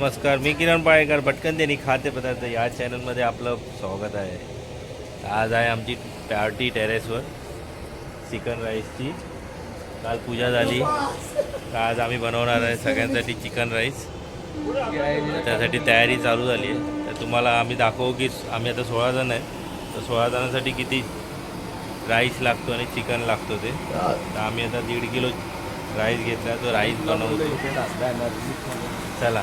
नमस्कार मी किरण पाळेकर भटकन देणी खाद्यपदार्थ या चॅनलमध्ये आपलं स्वागत आहे. आज आहे आमची पार्टी टेरेसवर चिकन राईसची. काल पूजा झाली. तर आज आम्ही बनवणार आहे सगळ्यांसाठी चिकन राईस. त्यासाठी तयारी चालू झाली आहे. तर तुम्हाला आम्ही दाखवू की आम्ही आता सोळा जण आहे. तर सोळा जणांसाठी किती राईस लागतो आणि चिकन लागतो ते. तर आम्ही आता दीड किलो राईस घेतला. तो राईस बनवतो. चला.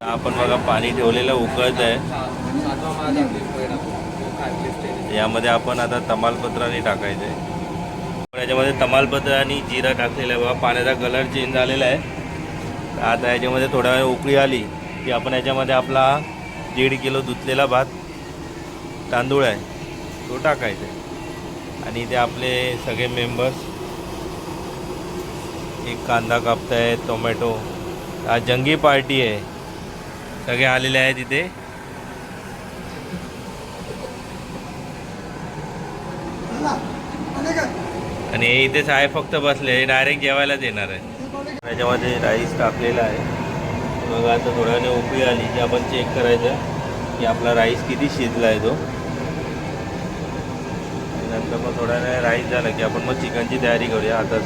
आपण बघा पाणी ठेवलेलं उकळत आहे. यामध्ये आपण आता तमालपत्राने टाकायचं आहे याच्यामध्ये तमालपत्र आणि जिरा टाकलेलं आहे. बघा पाण्याचा कलर चेंज झालेला आहे. आता याच्यामध्ये थोडा वेळ उकळी आली की आपण याच्यामध्ये आपला दीड किलो धुतलेला भात तांदूळ आहे तो टाकायचा आहे आणि ते आपले सगळे मेंबर्स एक कांदा कापताय टोमॅटो आज जंगी पार्टी आहे. सगळे आलेले आहेत इथे. आणि हे इथे साहेब फक्त बसले डायरेक्ट जेवायलाच येणार आहे. त्याच्यामध्ये राईस टाकलेला आहे मग आता थोड्या वेळाने उकळी आली की आपण चेक करायचं की आपला राईस किती शिजला आहे तो नंतर मग थोड्या वेळाने राईस झाला की आपण मग चिकनची तयारी करूया. आता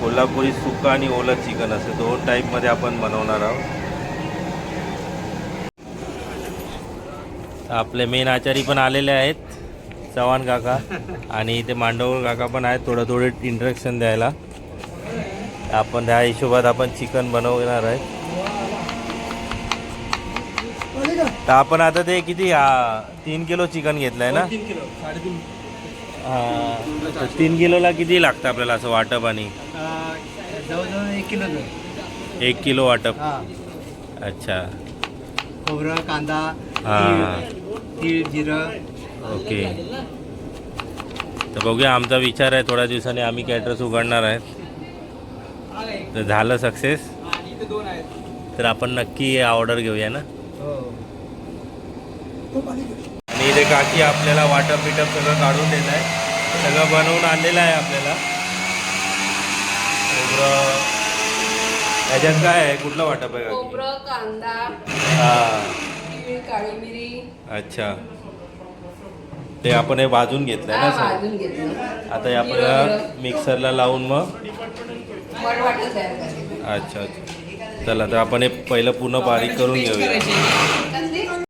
कोल्हापुरी सुका आणि ओलं चिकन असं दोन टाईपमध्ये आपण बनवणार आहोत. आपले मेन आचारी पण आलेले आहेत. चव्हाण काका आणि इथे मांडवकर काका पण आहेत. थोडं थोडं इंट्रक्शन द्यायला. आपण त्या हिशोबात आपण चिकन बनवणार आहे. तर आपण आता ते किती हा तीन किलो चिकन घेतलं आहे ना? तीन किलो साडेतीन. हा तीन किलोला किती लागतं आपल्याला असं वाटप आणि? एक किलो एक किलो वाटप. अच्छा. खोबरं कांदा हा. तीळ जिरं ओके. तर बघूया आमचा विचार आहे थोड्या दिवसांनी आम्ही कॅटरस उघडणार आहेत. तर झालं सक्सेस तर आपण नक्की ऑर्डर घेऊया ना? हो आणि इथे काकी आपल्याला वाटप बिटप सगळं काढून देत आहे. सगळं बनवून आणलेलं आहे आपल्याला. खोबरं. त्याच्यात काय आहे? कुठलं वाटप आहे काकी? कांदा. हां. तीळ काळी मिरी अच्छा. ते आपण हे भाजून घेतलंय हा, ना सर? भाजून घेतलं आता हे आपल्याला मिक्सरला लावून मग? मडवाटं तयार करायचं अच्छा अच्छा. चला तर आपण हे पहिलं पूर्ण बारीक करून घेऊया?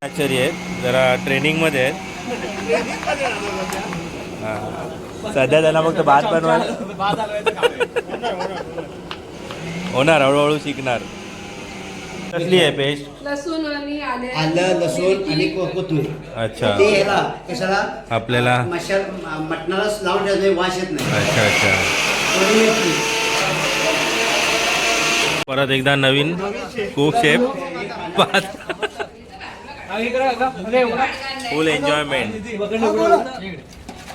आचार्य आहेत. जरा ट्रेनिंगमध्ये आहेत. हां. सध्या त्यांना फक्त भात बनवायला होणार हळूहळू शिकणार. कसली आहे पेस्ट? लसूण आणि आले. आलं लसूण आणि को- कोथिंबीर अच्छा. ते ह्याला कशाला? आपल्याला? मशाल मटणाला लावून ठेवते वास येत नाही. अच्छा अच्छा. परत एकदा नवीन कुक शेफ भात फुल एन्जॉयमेंट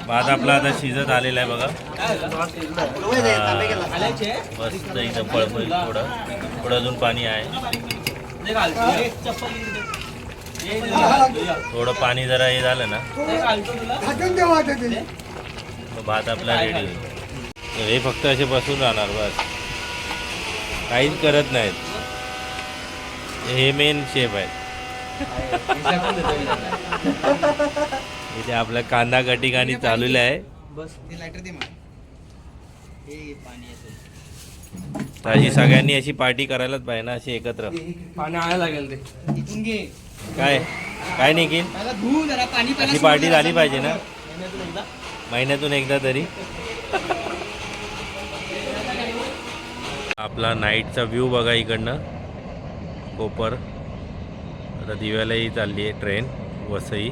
भात आपला आता शिजत आलेला आहे बघा. मस्त एकदम पळपळीत थोडं. थोडं अजून पाणी आहे. थोडं पाणी जरा हे झालं ना. मग भात आपला रेडी होईल. तर हे फक्त असे बसून राहणार बस. काहीच करत नाहीत. हे मेन शेप आहेत. इथे आपला कांदा कटिंग आणि चालूला आहे. तर अशी सगळ्यांनी अशी पार्टी करायलाच पाहिजे ना अशी एकत्र. पाणी आणायला लागेल ते. काय? काय नाही की अशी पार्टी झाली पाहिजे ना? महिन्यातून एकदा. तरी. आपला नाईटचा व्ह्यू बघा इकडनं. कोपर. आता दिव्यालाही चालली आहे ट्रेन वसई.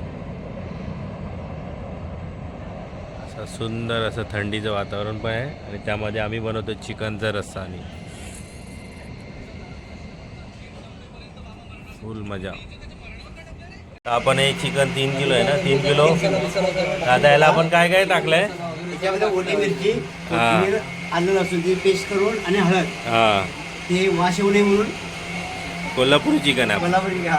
असं सुंदर असं थंडीचं वातावरण पण आहे. आणि त्यामध्ये आम्ही बनवतो चिकनचा रस्सा आणि फुल मजा. आपण हे चिकन तीन किलो आहे ना तीन किलो. दादा याला आपण काय काय टाकलंय? त्याच्यामध्ये ओली मिरची हा. कोथिंबीर आलं लसूणची पेस्ट करून आणि हळद. हा. ते वास येऊ नये म्हणून. कोल्हापुरी चिकन आहे. कोल्हापुरी घा.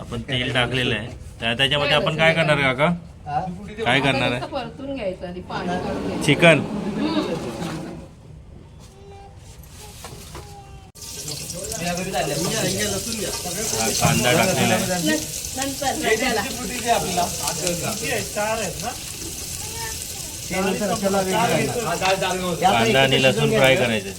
आपण तेल टाकलेलं आहे. त्या त्याच्यामध्ये आपण काय करणार काका? हा? काय करणार आहे? परतून घ्यायचं आणि पाणी काढून घ्यायचं. चिकन. कांदा टाकलेला आहे. कांदा आणि लसूण फ्राय करायचे.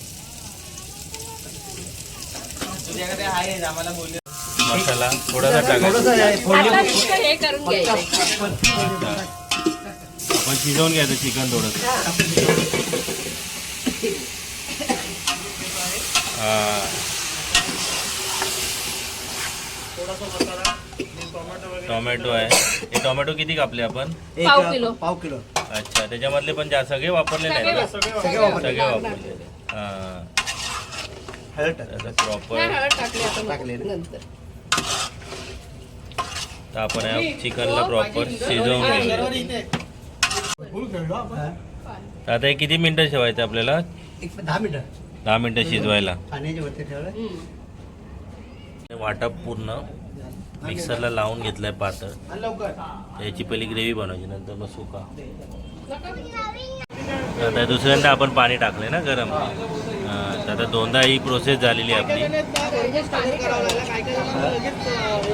मसाला थोडासा टाकायचा. आता नुसतं हे करून घ्यायचं. टोमॅटो आहे. हे टोमॅटो किती कापले आपण? एक पाव किलो. पाव किलो. अच्छा त्याच्यामधले पण जा सगळे वापरलेले सगळे आहेत? सगळे सगळे वापरले. वापरलेले. हां. हळद टाक. त्याचं नाही, प्रॉपर हळद टाकली आपण टाकली ना? नंतर. तर आपण या चिकनला प्रॉपर शिजवून घेऊया. हा. तर आता हे किती मिनिटं ठेवायचं आपल्याला? एक दहा मिनिटं. दहा मिनिटं शिजवायला. पाण्याच्या वरती ठेवलं. हम्म. वाटप पूर्ण मिक्सरला लावून घेतलंय पातळ. याची पहिली ग्रेव्ही बनवायची नंतर मग सुका. आता दुसऱ्यांदा आपण पाणी टाकले ना गरम. तर आता दोनदा ही प्रोसेस झालेली आहे आपली.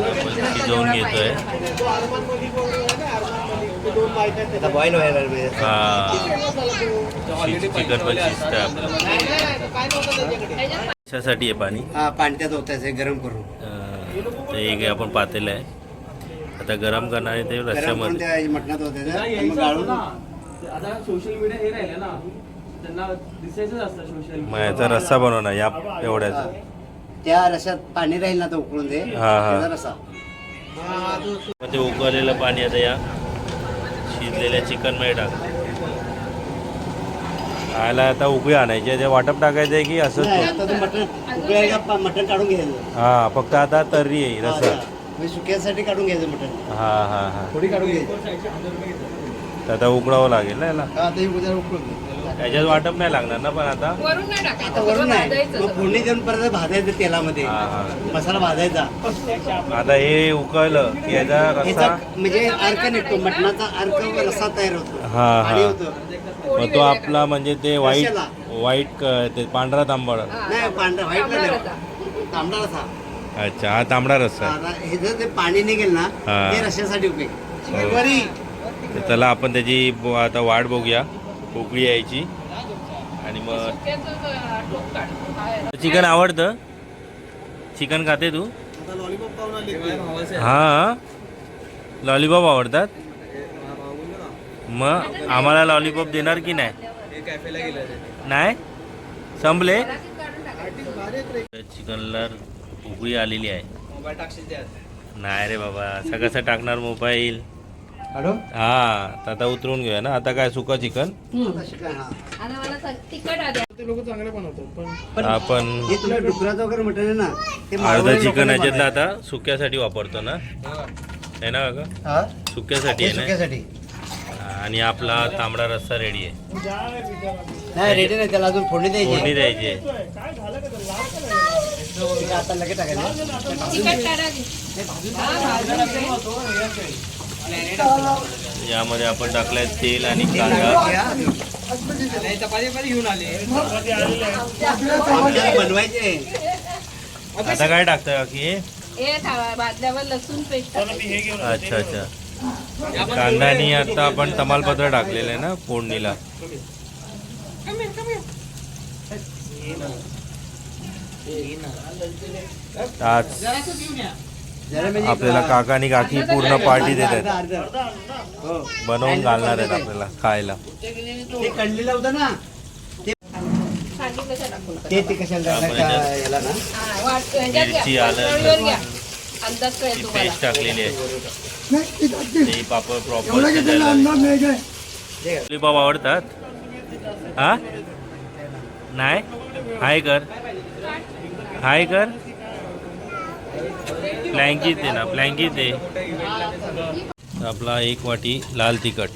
आपण शिजवून घेतोय. हा चिकन पण शिजतं आपलं. कशासाठी आहे पाणी? हा पाण्यात होतायचं गरम करून. अं, ते एक आपण पातेलं आहे. आता गरम करणार आहे ते गरम करून रश्श्यामध्ये त्या मटणात होत्याचं मग गाळून आता सोशल मीडिया हे राहिलं ना त्यांना दिसायचंच असतं सोशल मग याचा रस्सा बनवणार या एवढ्याचा. त्या रशात पाणी राहील ना तो उकळून दे. हा, हा. त्याचा रसा मग ते उकळलेलं पाणी आता या शिजलेल्या चिकनमध्ये टाक. खायला आता उकळी आणायची. ते वाटप टाकायचं आहे की तो मटण मटण काढून घ्यायचं. हा फक्त आता तर्री आहे हा, रस्सा हा. म्हणजे सुक्यासाठी काढून घ्यायचं मटण. हा हा हा. थोडी काढून घ्यायची. तर आता उकळावं लागेल ना याला. त्याच्यात वाटप नाही लागणार ना पण आता? वरून नाही आता टाकायचं वरून सगळं नाही. भाजायचं मग सगळं. फोडणी देऊन परत भाजायचं तेलामध्ये. हा हा. मसाला भाजायचा. आता हे उकळलं की याचा ह्याचा म्हणजे अर्क निघतो. मटणाचा अर्क रसा तयार होतो. हा आणि हा होतो. मग तो आपला म्हणजे ते व्हाईट. व्हाईट क- ते पांढरा तांबड. नाही पांढरा व्हाईट तांबडा नाही रस्सा. तांबडा रसा अच्छा हा तांबडा रस्सा आहे. आता हे जर ते पाणी निघेल ना हा. ते रश्यासाठी उपयोग. हो. तर चला आपण त्याची ब- आता वाट बघूया. उकळी यायची. आणि मग चिकन आवडतं? चिकन खाते तू? हा. लॉलीपॉप आवडतात? मग आम्हाला लॉलीपॉप देणार की नाही? नाही? संपले? चिकनला उकळी आलेली आहे. नाही रे बाबा असं कसं टाकणार मोबाईल? हॅलो? हा तर आता उतरून घेऊया ना. आता काय सुका चिकन? हा. आपण हे अर्धा चिकन लोकांना याच्यातलं बनवायचं. आता सुक्यासाठी वापरतो ना. आहे ना काका? हा? सुक्यासाठी आहे ना? सुक्यासाठी. आणि आपला तांबडा रस्सा रेडी आहे. नाही रेडी नाही त्याला अजून फोडणी फोडणी द्यायची द्यायची आहे आता लगेच टाकायचं. यामध्ये आपण टाकलाय तेल आणि कांदा. आपल्याला बनवायचे आता काय टाकतं काकी हे था- भाजल्यावर लसूण पेस्ट अच्छा अच्छा. कांदा आणि आता आपण तमालपत्र टाकलेलं आहे ना फोडणीला आज आपल्याला काका आणि काकी पूर्ण पार्टी देत आहेत. हो. बनवून घालणार आहेत आपल्याला खायला हा. मिरची, आलं, पेस्ट टाकलेली आहे लॉलीपॉप आवडतात? हा? नाही? हाय कर. हाय कर. प्लँकीत दे ना प्लँकीत दे. आपला एक वाटी लाल तिखट.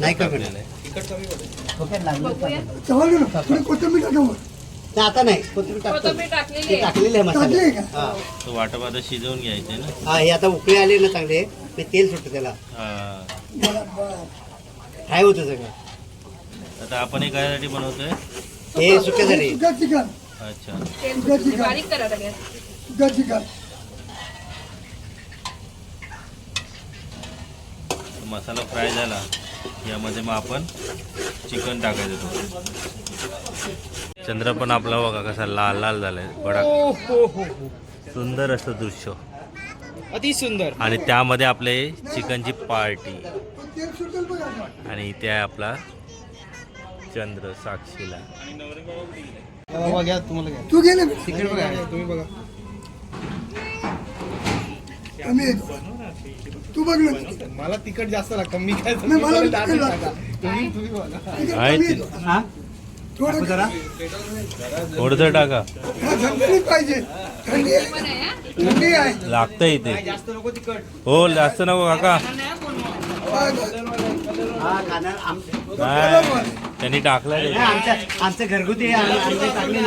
नाही कमी. ते आता नाही. कोथिंबीर टाकतो. कोथिंबीर टाकलेली ते आहे. टाकलेले आहे मसाले हा. तो वाटप आता शिजवून घ्यायचे ना. हा हे आता उकळी आले ना चांगले. ते तेल सुटतं त्याला. हा. फ्राय होतं सगळं. आता आपण हे काय बनवतोय? हे सुक्यासाठी. सुका चिकन. अच्छा. सुका चिकन. बारीक करा लागेल सुका चिकन. मसाला फ्राय झाला. यामध्ये मग आपण चिकन टाकायचं थोडं. चंद्र पण आपला बघा कसा लाल लाल झालाय. बडा. सुंदर असं दृश्य. अति सुंदर. आणि त्यामध्ये आपले चिकनची पार्टी. आणि इथे आहे आपला चंद्र साक्षीला. तू गेले तू बघ. मला तिकट जास्त लागतं. मी काय तुम्ही बघा. थोडं जरा. थोडंसं टाका. थंडी पाहिजे. थंडी आहे. थंडी आहे. लागतं इथे हो जास्त नको काका. हा नाही त्यांनी. आमच्या आमचं घरगुती टाकले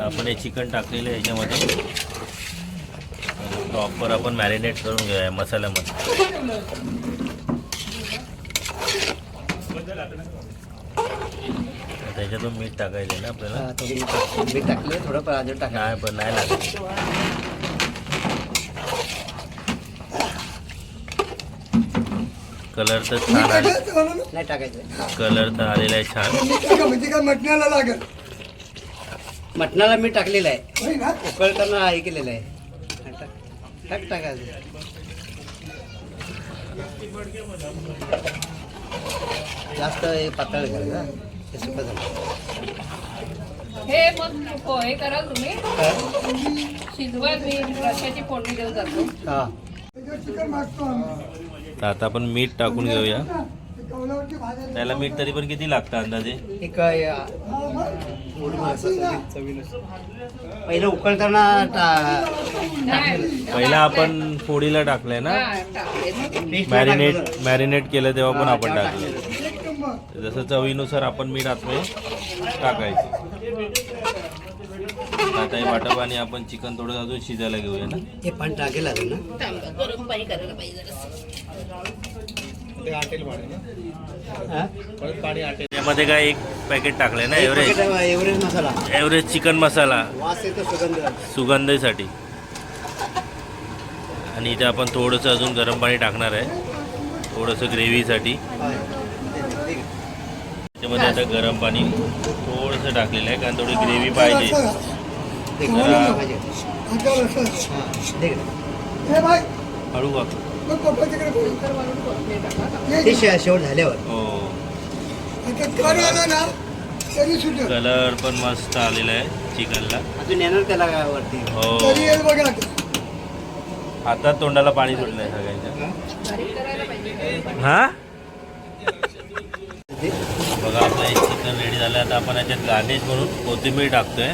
आपण हे चिकन टाकलेलं आहे याच्यामध्ये. प्रॉपर आपण मॅरिनेट करून घेऊया मसाल्यामध्ये. त्याच्यातून मीठ टाकायचं ना आपल्याला? हा, थोडी मीठ टाकलं थोडं पण अजून टाकलं. नाही पण नाही लागत. कलर तर मी छान आले नाही टाकायचं. कलर तर आलेला आहे छान. मी टाका म्हणजे काय मटण्याला लागेल? मटणाला मीठ टाकलेलं आहे. होय ना? उकळताना हे केलेलं आहे. हा, टाक. टाक टाकायचं जास्त हे पातळ करायचं हे झालं हे मग करा तुम्ही? शिजवा मी रशाची फोडणी देऊन जातो. हा त्याच्यावर चिकन मागतो आम्ही तर आता आपण मीठ टाकून घेऊया. त्याला मीठ तरी पण किती लागतं अंदाजे? पहिलं उकळताना पहिला आपण फोडीला टाकलंय ना? मॅरिनेट. मॅरिनेट केलं तेव्हा पण आपण टाकलं जसं चवीनुसार आपण मीठ आतमध्ये टाकायचं. आता हे वाटप आणि आपण चिकन थोडं अजून शिजायला घेऊया ना. हे पण टाकेल अजून गरम पाणी करायला पाहिजे त्यामध्ये काय एक पॅकेट टाकलंय ना एव्हरेज? एव्हरेज मसाला. एव्हरेज चिकन मसाला. सुगंधीसाठी. आणि इथे आपण थोडंसं अजून गरम पाणी टाकणार आहे. थोडंसं ग्रेव्हीसाठी त्याच्यामध्ये आता गरम पाणी थोडंसं टाकलेलं आहे कारण थोडी ग्रेव्ही पाहिजे. हा. हे. हळू शेवट झाल्यावर. हो. कलर पण मस्त आलेला आहे चिकनला. अजून येणार त्याला वरती. हो. आता. तोंडाला पाणी सुटलंय सगळ्यांच्या. बारीक करायला पाहिजे हा ते- बघा आपलं हे चिकन रेडी झालं आता आपण याच्यात गार्निश म्हणून कोथिंबीर टाकतोय.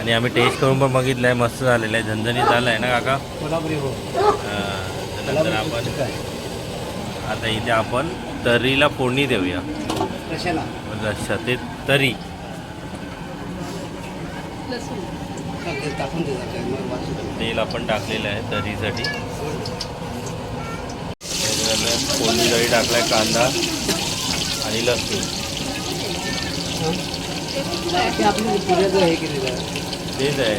आणि आम्ही टेस्ट करून पण बघितलं आहे मस्त झालेलं आहे झणझणीत झालं आहे ना काका? कोल्हापुरी हो. त्यानंतर आपण आता इथे आपण तर्रीला फोडणी देऊया. कशाला अच्छा ते तरी. तेल आपण टाकलेलं आहे तरीसाठी. फोडणी जरी टाकलाय कांदा आणि लसूण ते आपण पुऱ्याचं हे केलेलं आहे. तेच आहे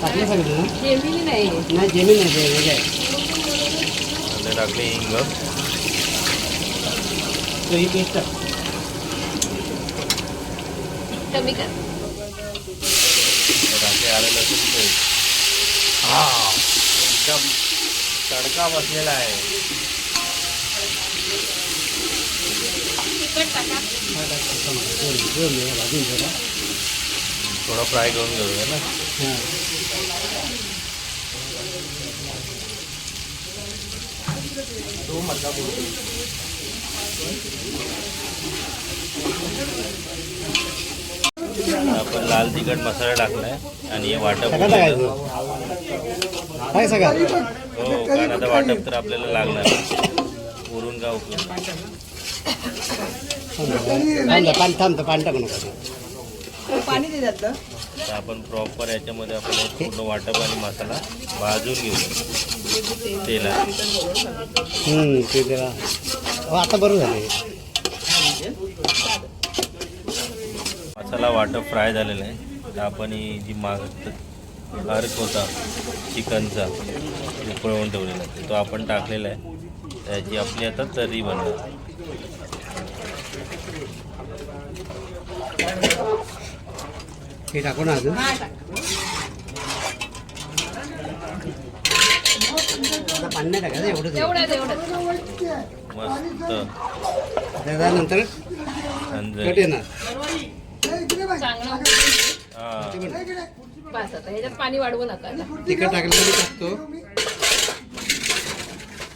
टाकलं सांगितलं ना जेमिनी नाही नाही जेमी नाही ते वेगळं आहे नंतर टाकले हिंग तो ही पेस्ट टाक. कमी कर टाकले आलं लसूण पेस्ट हा एकदम तडका बसलेला आहे भाजून. थोडा फ्राय करून घेऊया ना हा. आपण लाल तिखट मसाला टाकलाय आणि हे वाटप काय सगळं हो कारण आता वाटप तर आपल्याला लागणार उरून का उपयोग आपण प्रॉपर याच्यामध्ये आपण पूर्ण वाटप आणि मसाला भाजून घेऊ. तेला ते तेला आता बरं झालं मसाला वाटप फ्राय झालेलं आहे. आपण ही जी माग अर्क होता चिकनचा पळवून ठेवलेला आहे. तो आपण टाकलेला आहे. त्याची आपली आता तर्री बनवली हे टाकू ना अजून? हा टाक. आता पाणी नाही टाकायचं एवढंच एवढंच एवढंच मस्त. त्याच्यानंतर. कट येणार. चांगलं. हा. बस आता ह्याच्यात पाणी वाढवू नका. आता. तिखट टाकलं तर टाकतो.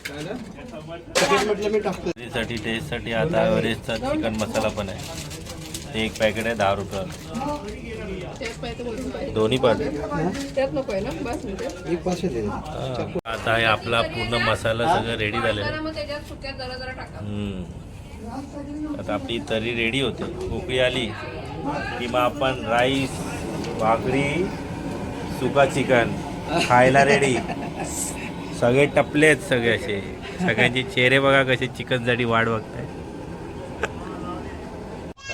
तिखट म्हटलं मी टाकतो तर्रीसाठी टेस्टसाठी आता एव्हरेजचा चिकन मसाला पण आहे. ते एक पॅकेट आहे दहा रुपयाला पाहिजे. दोन्ही पण. आता हे आपला पूर्ण मसाला सगळं रेडी झालेला. आता आपली तरी रेडी होते. उकळी आली की मग आपण राईस भाकरी सुका चिकन खायला रेडी सगळे टपले आहेत सगळे असे. सगळ्यांचे चेहरे बघा कसे चिकनसाठी वाट बघताय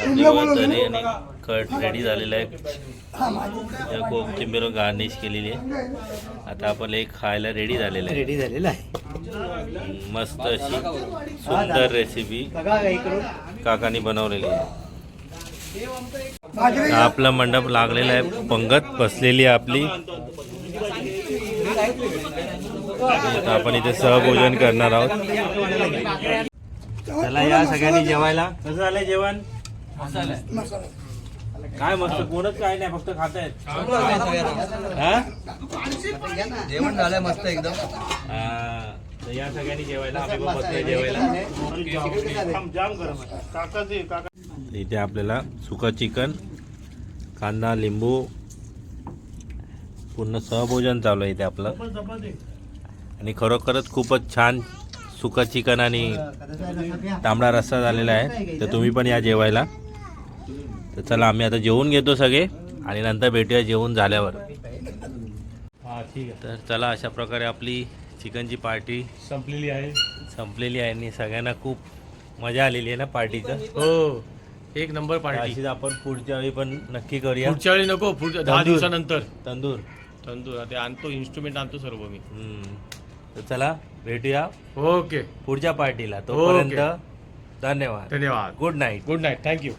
आपली बघा तरी आणि कट रेडी झालेला आहे. कोथिंबीर गार्निश केलेली आहे. आता आपण एक खायला रेडी झालेलं आहे. रेडी झालेलं आहे. मस्त अशी सुंदर रेसिपी काकांनी बनवलेली आहे. आपला मंडप लागलेला आहे. पंगत बसलेली आहे आपली. आता आपण इथे सहभोजन करणार आहोत. चला या सगळ्यांनी जेवायला. कसं झालंय जेवण? काय मस्त कोणच काय नाही फक्त खात आहेत जेवण झालं मस्त एकदम. या सगळ्यांनी जेवायला जेवायला. इथे आपल्याला सुका चिकन कांदा लिंबू पूर्ण सहभोजन चालू आहे इथे आपलं. आणि खरोखरच खूपच छान सुका चिकन आणि तांबडा रस्सा झालेला आहे. तर तुम्ही पण या जेवायला. तर चला आम्ही आता जेवून घेतो सगळे आणि नंतर भेटूया जेवून झाल्यावर. तर चला अशा प्रकारे आपली चिकनची पार्टी संपलेली आहे. संपलेली आहे आणि सगळ्यांना खूप मजा आलेली आहे ना पार्टीचं? हो. एक नंबर पार्टी. आपण पुढच्या वेळी पण नक्की करूया. पुढच्या वेळी नको पुढच्या दहा. दिवसानंतर. तंदूर. तंदूर. ते आणतो इन्स्ट्रुमेंट आणतो सर्व मी. तर चला भेटूया ओके. पुढच्या पार्टीला. तोपर्यंत धन्यवाद. धन्यवाद. Good night good night thank you